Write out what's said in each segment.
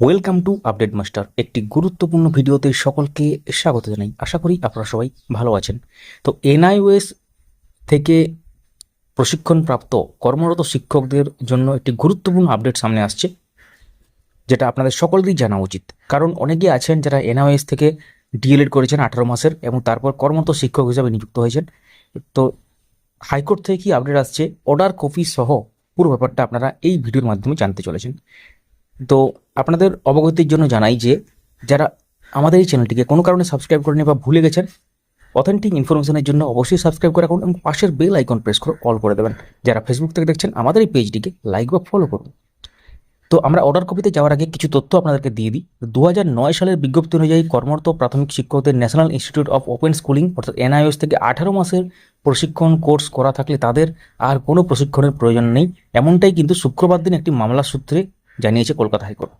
Welcome to update master একটি গুরুত্বপূর্ণ ভিডিওতে সকলকে স্বাগত জানাই। আশা করি আপনারা সবাই ভালো আছেন। তো এনআইওএস থেকে প্রশিক্ষণপ্রাপ্ত কর্মরত শিক্ষকদের জন্য একটি গুরুত্বপূর্ণ আপডেট সামনে আসছে, যেটা আপনাদের সকলেরই জানা উচিত। কারণ অনেকে আছেন যারা এনআইওএস থেকে ডিএলএড করেছেন আঠারো মাসের এবং তারপর কর্মরত শিক্ষক হিসাবে নিযুক্ত হয়েছেন। তো হাইকোর্ট থেকে কি আপডেট আসছে, অর্ডার কপি সহ পুরো ব্যাপারটা আপনারা এই ভিডিওর মাধ্যমে জানতে চলেছেন। তো আপনাদের অবগতির জন্য জানাই যে যারা আমাদের এই চ্যানেলটিকে কোনো কারণে সাবস্ক্রাইব করেনি বা ভুলে গেছেন অথেন্টিক ইনফরমেশনের জন্য অবশ্যই সাবস্ক্রাইব করে রাখুন এবং পাশের বেল আইকন প্রেস করে অল করে দেবেন। যারা ফেসবুক থেকে দেখছেন, আমাদের এই পেজটিকে লাইক বা ফলো করুন। তো আমরা অর্ডার কপিতে যাওয়ার আগে কিছু তথ্য আপনাদেরকে দিয়ে দিই। দু সালের বিজ্ঞপ্তি অনুযায়ী কর্মরত প্রাথমিক শিক্ষকদের National Institute of Open Schooling অর্থাৎ এনআইএস থেকে আঠারো মাসের প্রশিক্ষণ কোর্স করা থাকলে তাদের আর কোনো প্রশিক্ষণের প্রয়োজন নেই। এমনটাই কিন্তু শুক্রবার দিন একটি মামলার সূত্রে জানিয়েছে কলকাতা হাইকোর্ট।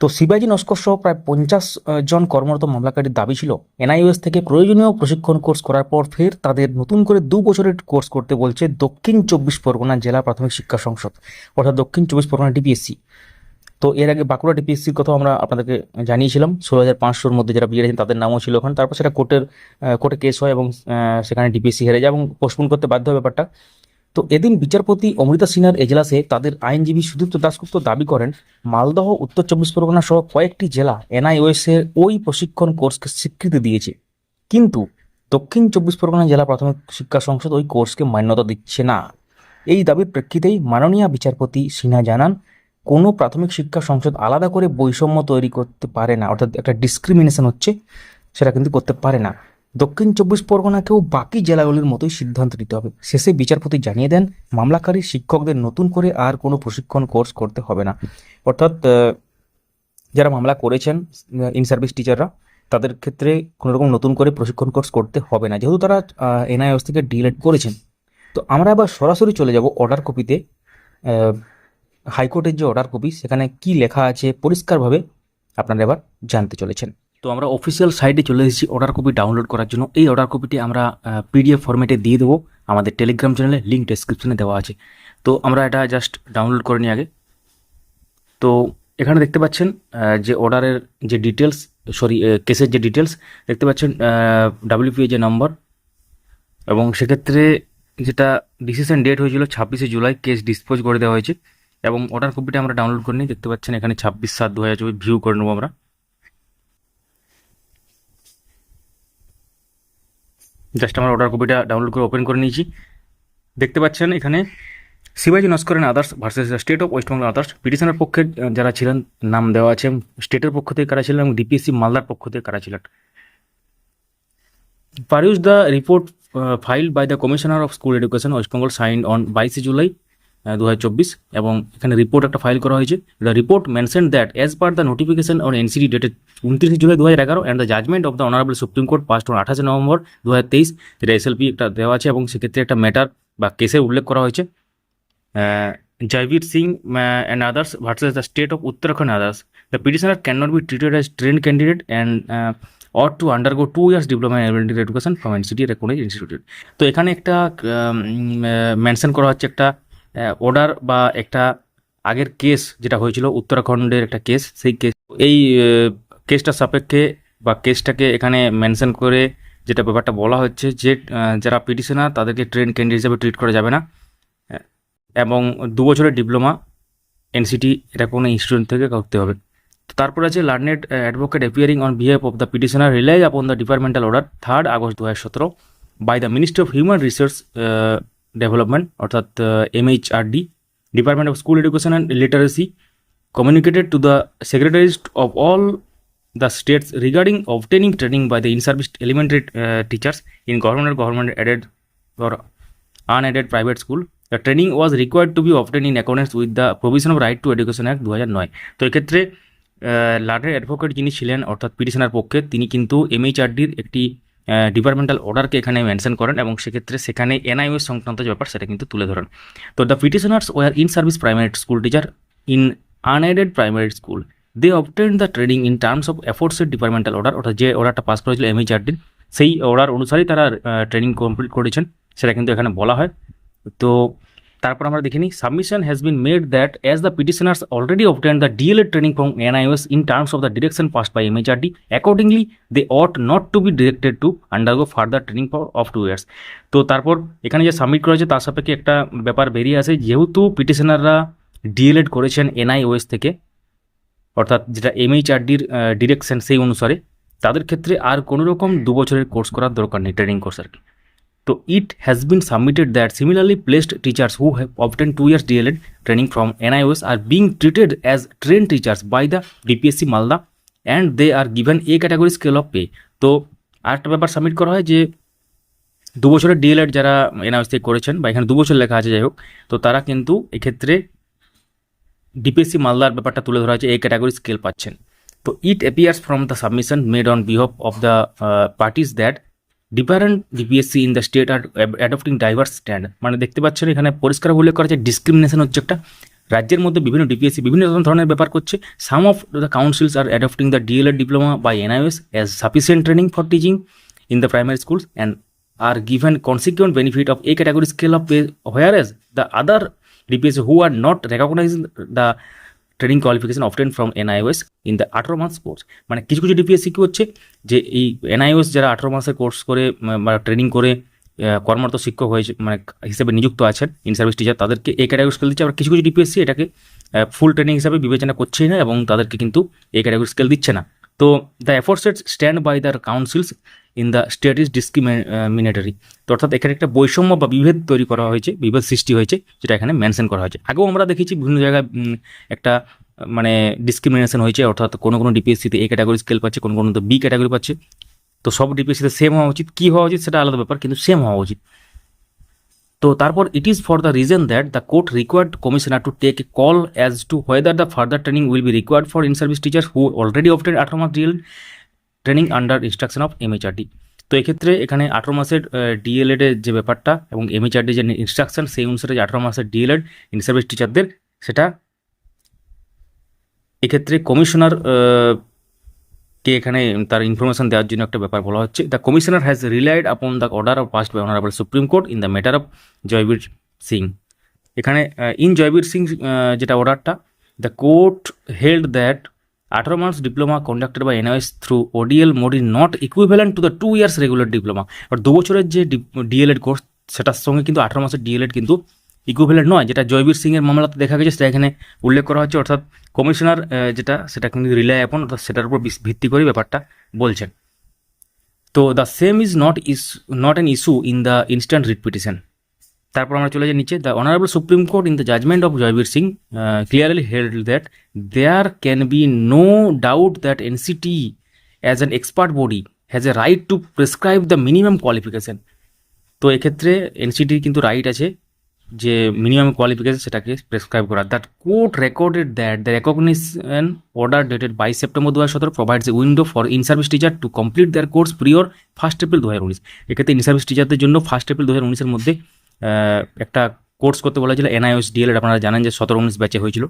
তো শিবাজি নস্কর সহ প্রায় পঞ্চাশ জন কর্মরত মামলাকারীর দাবি ছিল এনআইওএস থেকে প্রয়োজনীয় প্রশিক্ষণ কোর্স করার পর ফের তাদের নতুন করে দু বছরের কোর্স করতে বলছে দক্ষিণ চব্বিশ পরগনা জেলা প্রাথমিক শিক্ষা সংসদ, অর্থাৎ দক্ষিণ চব্বিশ পরগনা ডিপিএসসি। তো এর আগে বাঁকুড়া ডিপিএসসির কথাও আমরা আপনাদেরকে জানিয়েছিলাম, ষোলো হাজার পাঁচশোর মধ্যে যারা বিয়ে আছেন তাদের নামও ছিল ওখানে। তারপর সেটা কোর্টের কোর্টে কেস হয় এবং সেখানে ডিপিএসসি হেরে যায় এবং পোস্টপোন করতে বাধ্য ব্যাপারটা। তো এদিন বিচারপতি অমৃতা সিনহার এজলাসে তাদের আইনজীবী সুদীপ্ত দাসগুপ্ত দাবি করেন, মালদহ, উত্তর চব্বিশ পরগনা সহ কয়েকটি জেলা এনআইওএস এর ওই প্রশিক্ষণ কোর্সকে স্বীকৃতি দিয়েছে। কিন্তু দক্ষিণ চব্বিশ পরগনা জেলা প্রাথমিক শিক্ষা সংসদ ওই কোর্সকে মান্যতা দিচ্ছে না। এই দাবির প্রেক্ষিতেই মাননীয় বিচারপতি সিনহা জানান, কোনো প্রাথমিক শিক্ষা সংসদ আলাদা করে বৈষম্য তৈরি করতে পারে না, অর্থাৎ একটা ডিসক্রিমিনেশন হচ্ছে, সেটা কিন্তু করতে পারে না। দক্ষিণ চব্বিশ পরগনাকেও বাকি জেলাগুলির মতোই সিদ্ধান্ত নিতে হবে। শেষে বিচারপতি জানিয়ে দেন, মামলাকারী শিক্ষকদের নতুন করে আর কোনো প্রশিক্ষণ কোর্স করতে হবে না। অর্থাৎ যারা মামলা করেছেন ইন সার্ভিস টিচাররা তাদের ক্ষেত্রে কোনো রকম নতুন করে প্রশিক্ষণ কোর্স করতে হবে না। যেহেতু তারা এনআইএস থেকে ডিলেট করেছেন। তো আমরা এবার সরাসরি চলে যাব অর্ডার কপিতে হাইকোর্টের যে অর্ডার কপি সেখানে কি লেখা আছে, পরিষ্কারভাবে আপনারা এবার জানতে চলেছেন। তো আমরা অফিসিয়াল সাইটে চলে এসেছি অর্ডার কপি ডাউনলোড করার জন্য। এই অর্ডার কপিটি আমরা পিডিএফ ফরম্যাটে দিয়ে দেবো। আমাদের টেলিগ্রাম চ্যানেলে লিঙ্ক ডেসক্রিপশনে দেওয়া আছে। তো আমরা এটা জাস্ট ডাউনলোড করে নিই আগে। তো এখানে দেখতে পাচ্ছেন যে অর্ডারের যে ডিটেলস সরি কেসের যে ডিটেলস দেখতে পাচ্ছেন ডাব্লিউপিএ যে নম্বর এবং সেক্ষেত্রে যেটা ডিসিশন ডেট হয়েছিল ছাব্বিশে জুলাই কেস ডিসপোজ করে দেওয়া হয়েছে। এবং অর্ডার কপিটা আমরা ডাউনলোড করে নিই। দেখতে পাচ্ছেন এখানে ছাব্বিশ সাত দু হাজার ভিউ করে নেব আমরা। জাস্ট আমার অর্ডার কপিটা ডাউনলোড করে ওপেন করে নিয়েছি। দেখতে পাচ্ছেন এখানে শিবাজি নস্করের others versus state of West Bengal others পিটিশনের পক্ষে যারা ছিলেন, নাম দেওয়া আছে স্টেটের পক্ষ থেকে কারা ছিলেন এবং ডিপিএসসি মালদার পক্ষ থেকে কারা ছিলেন। Perused the report file by the commissioner of school education West Bengal sign on বাইশে জুলাই। দু হাজার চব্বিশ, এবং এখানে রিপোর্ট একটা ফাইল করা হয়েছে। The report mention that as per the notification on NCD dated উনত্রিশে জুলাই দু হাজার এগারো and the judgment of the honourable Supreme Court past on আঠাশে নভেম্বর দু হাজার তেইশ যেটা এসএলপি একটা দেওয়া আছে এবং সেক্ষেত্রে একটা ম্যাটার বা কেসের উল্লেখ করা হয়েছে। Jaibir Singh and others versus the state of Uttarakhand others the petitioner can not be treated as train candidate and or to two years diploma in elementary education from NCT recognize institute তো এখানে একটা mention করা হচ্ছে একটা order বা একটা আগের case যেটা হয়েছিল, উত্তরাখণ্ডের একটা কেস সেই কেস এই কেসটার সাপেক্ষে বা কেসটাকে এখানে মেনশন করে যেটা ব্যাপারটা বলা হচ্ছে যে যারা পিটিশনার তাদেরকে ট্রেন ক্যান্ডিডেট হিসেবে ট্রিট করা যাবে না। এবং দু বছরের ডিপ্লোমা এনসিটি এটা কোনো ইনস্টিটিউট থেকে করতে হবে। তারপর আছে learned advocate appearing on behalf of the petitioner rely upon the departmental order third August দু হাজার সতেরো by the ministry of human resource development অর্থাৎ MHRD department of school education and literacy to the secretaries of all the states regarding obtaining training by the in-service elementary uh, teachers in government or government aided or unaided private school. The training was required to be obtained in accordance with the provision of Right to Education Act দু হাজার নয় তো এক্ষেত্রে লার্ডের advocate যিনি ছিলেন অর্থাৎ petitioner পক্ষে তিনি কিন্তু এমএইচআরডির একটি ডিপার্টমেন্টাল অর্ডারকে এখানে মেনশন করেন এবং সেক্ষেত্রে সেখানে এনআইওএস সংক্রান্ত যে ব্যাপার সেটা কিন্তু তুলে ধরেন। তো the petitioners were in service primary school teacher in unaided primary school they obtain the training in terms of aforesaid departmental order অর্থাৎ যে অর্ডারটা পাস করেছিল এমএইচআরডির সেই অর্ডার অনুসারেই তারা ট্রেনিং কমপ্লিট করেছেন, সেটা কিন্তু এখানে বলা হয়। তো তারপর আমরা দেখে নিই submission has been made that as the petitioners already obtain the DElEd training from NIOS in terms of the direction pass by MHRD accordingly they ought not to be directed to undergo further training for of two years তো তারপর এখানে যে submit করা হয়েছে, তার সাপেক্ষে একটা ব্যাপার বেরিয়ে আসে, যেহেতু পিটিশনাররা ডিএলএড করেছেন এনআইওএস থেকে, অর্থাৎ যেটা এমএইচআরডির ডিরেকশন সেই অনুসারে, তাদের ক্ষেত্রে আর কোনো রকম দু বছরের কোর্স করার দরকার নেই ট্রেনিং কোর্স আর কি। তো it has been submitted that similarly placed teachers who have obtain two years DElEd training from NIOS are being treated as train teachers by the DPSC Malda and they are given A category scale of pay তো, আরেকটা ব্যাপার submit করা হয় যে, দু বছরের D.El.Ed যারা NIOS থেকে করেছেন বা এখানে দু বছর লেখা আছে, যাই হোক, তো তারা কিন্তু এক্ষেত্রে ডিপিএসসি মালদার ব্যাপারটা তুলে ধরা হয়েছে এই ক্যাটাগরি স্কেল পাচ্ছেন। তো it appears from the submission made on behalf of the parties that different DPSC in the state are adopting diverse stand. মানে দেখতে পাচ্ছেন এখানে পরিষ্কার উল্লেখ করা আছে ডিসক্রিমিনেশন হচ্ছে একটা। রাজ্যের মধ্যে বিভিন্ন ডিপিএসসি বিভিন্ন ধরনের ব্যাপার করছে। Some of the councils are adopting the DElEd diploma by NIS as sufficient training for teaching in the primary schools and are given consequent benefit of A category scale of pay, whereas the other DPS who are not recognizing the training qualification often from NIOS in the আঠারো মাস course. মানে কিছু কিছু DPSC কী হচ্ছে? যে এই NIOS যারা আঠারো মাসের কোর্স করে বা ট্রেনিং করে কর্মরত শিক্ষক হয়েছে মানে হিসেবে নিযুক্ত আছেন ইন সার্ভিস টিচার তাদেরকে এই ক্যাটাগরি স্কেল দিচ্ছে। আবার কিছু কিছু ডিপিএসসি এটাকে ফুল ট্রেনিং হিসাবে বিবেচনা করছেই না এবং তাদেরকে কিন্তু এই ক্যাটাগরি স্কেল দিচ্ছে না। তো the aforesaid stand by the councils in the state is discriminatory তো অর্থাৎ এখানে একটা বৈষম্য বা বিভেদ তৈরি করা হয়েছে, বিভেদ সৃষ্টি হয়েছে, যেটা এখানে মেনশন করা হয়েছে। আগেও আমরা দেখেছি বিভিন্ন জায়গায় একটা মানে ডিসক্রিমিনেশন হয়েছে, অর্থাৎ কোনো কোনো ডিপিএসসিতে এ ক্যাটাগরি স্কেল পাচ্ছে, কোনো কোনো তো বি ক্যাটাগরি পাচ্ছে। তো সব ডিপিএসসিতে সেম হওয়া উচিত। কী হওয়া উচিত সেটা আলাদা ব্যাপার, কিন্তু সেম হওয়া উচিত। তো তারপর it is for the reason that the court required commissioner to take a call as to whether the further training will be required for in service teacher who already opted আঠারো মাস DL training under instruction of MHRD তো এক্ষেত্রে এখানে আঠারো মাসের D.El.Ed এর যে ব্যাপারটা এবং এমএচআরডি যে ইনস্ট্রাকশন সেই অনুসারে যে আঠারো মাসের ডিএলএড ইন সার্ভিস টিচারদের সেটা এক্ষেত্রে কমিশনার কে এখানে তার ইনফরমেশন দেওয়ার জন্য একটা ব্যাপার বলা হচ্ছে। The commissioner has relied upon the order of past by honourable Supreme Court in the matter of Jaibir Singh এখানে ইন জয়বীর সিং যেটা অর্ডারটা দ্য কোর্ট হেল্ড দ্যাট আঠারো months diploma by NIS through ODL mode is not equivalent to the two years regular diploma আর দু বছরের যে D.El.Ed course সেটার সঙ্গে কিন্তু আঠারো মাসের ডিএলএড কিন্তু ইকুইভ্যালেন্ট নয়, যেটা জয়বীর সিংয়ের মামলাতে দেখা গেছে, সেটা এখানে উল্লেখ করা হচ্ছে অর্থাৎ কমিশনার যেটা সেটা কিন্তু রিলাই আপন অর্থাৎ সেটার উপর ভিত্তি করে ব্যাপারটা বলছেন। তো the same is not is not an issue in the instant writ petition তারপর আমরা চলে যাই নিচে। The honourable Supreme Court in the judgment of Jaibir Singh clearly held that there can be no doubt that NCT as an expert body has a right to prescribe the minimum qualification তো এক্ষেত্রে এনসিটির কিন্তু right আছে যে minimum qualification সেটাকে prescribe করা। That court recorded that the recognition order dated বাইশ September দু হাজার সতেরো provides a window for in service teacher to complete their course prior first April দু হাজার উনিশ। এক্ষেত্রে ইন সার্ভিস টিচারদের জন্য ফার্স্ট এপ্রিল দু হাজার উনিশের মধ্যে একটা কোর্স করতে বলা হয়েছিল এনআইএস ডিএলএড, আপনারা জানেন যে সতেরো উনিশ ব্যাচে হয়েছিল।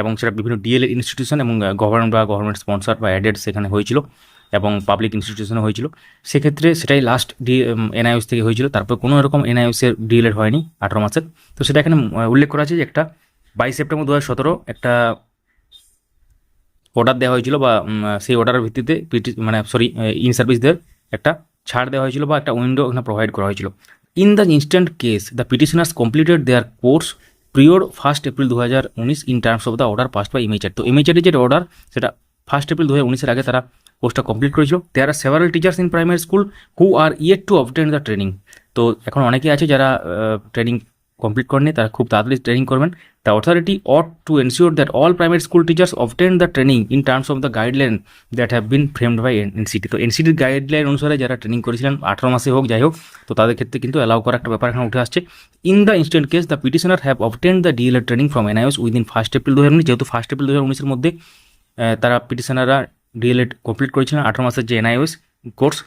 এবং সেটা বিভিন্ন ডিএলএড ইনস্টিটিউশন এবং গভর্নমেন্ট বা গভর্নমেন্ট স্পন্সর বা অ্যাডেড সেখানে হয়েছিল এবং পাবলিক ইনস্টিটিউশনে হয়েছিল। সেক্ষেত্রে সেটাই লাস্ট ডি এনআইএস থেকে হয়েছিল। তারপর কোনো রকম এনআইএসের ডিএলএড হয়নি আঠারো মাসের। তো সেটা এখানে উল্লেখ করা আছে যে একটা বাইশ সেপ্টেম্বর দু সতেরো একটা অর্ডার দেওয়া হয়েছিল বা সেই অর্ডারের ভিত্তিতে মানে সরি ইন সার্ভিসদের একটা ছাড় দেওয়া হয়েছিল বা একটা উইন্ডো এখানে প্রোভাইড করা হয়েছিল। In the instant case the petitioners completed their course prior first April দু হাজার উনিশ in terms of the order past by ইমেচার তো ইমেচারের যে অর্ডার সেটা ফার্স্ট এপ্রিল দু হাজার উনিশের আগে তারা কোর্সটা কমপ্লিট করেছিল। There are several teachers in primary school who are yet to obtain the training তো এখন অনেকে আছে যারা ট্রেনিং কমপ্লিট করেনি তারা খুব তাড়াতাড়ি ট্রেনিং করবেন। The authority ought to ensure that all private school teachers obtain the training in terms of the guideline that have been framed by NCT তো এনসিটির গাইডলাইন অনুসারে যারা ট্রেনিং করেছিলেন, আঠারো মাসে হোক, যাই হোক, তো তাদের ক্ষেত্রে কিন্তু অ্যালাউ করা একটা ব্যাপার এখানে উঠে আসছে। In the instant case the petitioner have obtain the DElEd training from NIS within first April দু হাজার উনিশ যেহেতু ফার্স্ট এপ্রিল দু হাজার উনিশের মধ্যে তারা পিটিশনাররা ডিএলএড কমপ্লিট করেছিলেন, আঠারো মাসের যে NIS course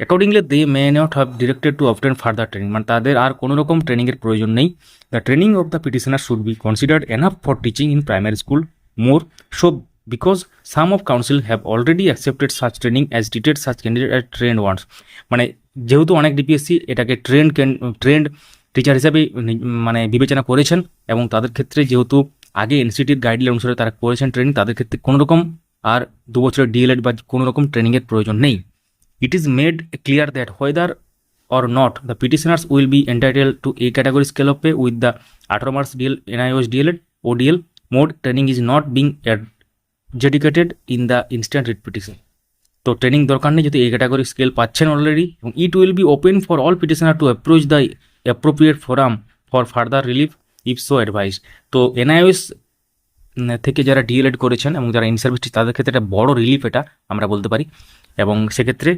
accordingly they may not have directed to obtain further training মানে তাদের আর কোনো রকম ট্রেনিংয়ের প্রয়োজন নেই। The training of the petitioner should be considered enough for teaching in primary school more so because some of council have already accepted such training as ডিটেড such candidate at trained ones মানে যেহেতু অনেক DPSC এটাকে trend trend teacher হিসাবে মানে বিবেচনা করেছেন এবং তাদের ক্ষেত্রে যেহেতু আগে এনসিটির গাইডলাইন অনুসারে তারা করেছেন ট্রেনিং তাদের ক্ষেত্রে কোনো রকম আর দু বছরের ডিএলএড বা কোনো রকম ট্রেনিংয়ের প্রয়োজন নেই। It is made clear that whether or not, the petitioners will be entitled to a category scale of pay with the 18 marks DL, NIOS DLED, ODL mode training is not being adjudicated in the instant writ petition. তো training দরকার নেই যদি এই category scale পাচ্ছেন already এবং it will be open for all petitioner to approach the appropriate forum for further relief if so advice তো NIOS থেকে যারা ডিএলএড করেছেন এবং যারা ইন সার্ভিস তাদের ক্ষেত্রে একটা বড় রিলিফ এটা আমরা বলতে পারি এবং সেক্ষেত্রে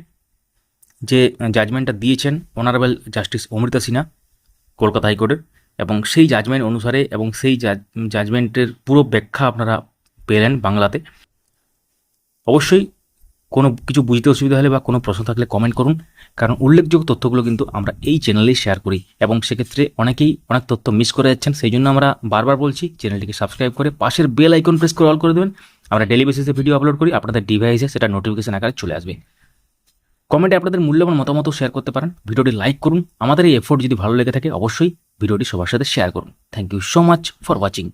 যে জাজমেন্টটা দিয়েছেন অনারেবল জাস্টিস অমৃতা সিনহা কলকাতা হাইকোর্টের এবং সেই জাজমেন্ট অনুসারে এবং সেই জাজমেন্টের পুরো ব্যাখ্যা আপনারা পেলেন বাংলাতে। অবশ্যই কোনো কিছু বুঝতে অসুবিধা হলে বা কোনো প্রশ্ন থাকলে কমেন্ট করুন, কারণ উল্লেখযোগ্য তথ্যগুলো কিন্তু আমরা এই চ্যানেলেই শেয়ার করি এবং সেক্ষেত্রে অনেকেই অনেক তথ্য মিস করে যাচ্ছেন সেই জন্য আমরা বারবার বলছি চ্যানেলটিকে সাবস্ক্রাইব করে পাশের বেল আইকন প্রেস করে অল করে দেবেন। আমরা ডেলি বেসিসে ভিডিও আপলোড করি, আপনাদের ডিভাইসে সেটা নোটিফিকেশন আকারে চলে আসবে। কমেন্টে আপনাদের মূল্যবান মতামত শেয়ার করতে পারেন। ভিডিওটি লাইক করুন। আমাদের এই এফোর্ট যদি ভালো লেগে থাকে, অবশ্যই ভিডিওটি সবার সাথে শেয়ার করুন। Thank you so much for watching